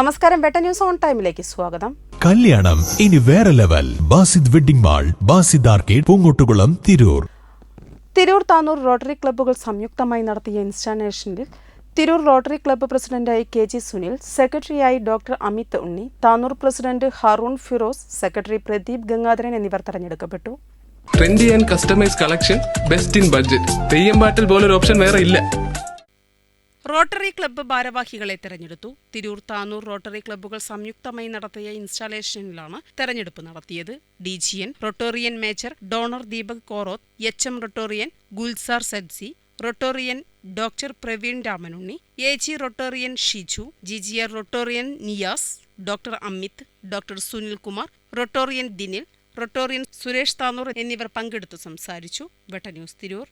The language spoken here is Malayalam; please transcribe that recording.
നമസ്കാരം. ബെട്ട ന്യൂസ് ഓൺ ടൈമിലേക്ക് സ്വാഗതം. കല്യാണം. ഇനി വേറെ level. Basid wedding mall Basid arcade Poongottukulam Tirur. Tirur Tanur rotary ക്ലബ്ബുകൾ സംയുക്തമായി നടത്തിയ ഇൻസ്റ്റാനേഷനിൽ തിരൂർ റോട്ടറി ക്ലബ്ബ് പ്രസിഡന്റായി കെ ജി സുനിൽ സെക്രട്ടറിയായി doctor Amit Unni Tanur president Haroon Firoz secretary Pradeep Gangadharan എന്നിവർ തെരഞ്ഞെടുക്കപ്പെട്ടു. Trendy and customise collection best in budget. Theyyam പാട്ടിൽ പോലൊരു ഓപ്ഷൻ വേറെ ഇല്ല. റോട്ടറി ക്ലബ്ബ് ഭാരവാഹികളെ തെരഞ്ഞെടുത്തു. തിരൂർ താനൂർ റോട്ടറി ക്ലബ്ബുകൾ സംയുക്തമായി നടത്തിയ ഇൻസ്റ്റാളേഷനിലാണ് തെരഞ്ഞെടുപ്പ് നടത്തിയത്. D G N Rotarian major donor Deepak Koroth H M Rotarian Gulzar Z C Rotarian doctor Praveen Ramanunni A G Rotarian Shiju G G R Rotarian Niyas doctor Amit doctor Sunil Kumar Rotarian Dinil Rotarian Suresh Tanur എന്നിവർ പങ്കെടുത്തു സംസാരിച്ചു. വെട്ട ന്യൂസ് തിരൂർ.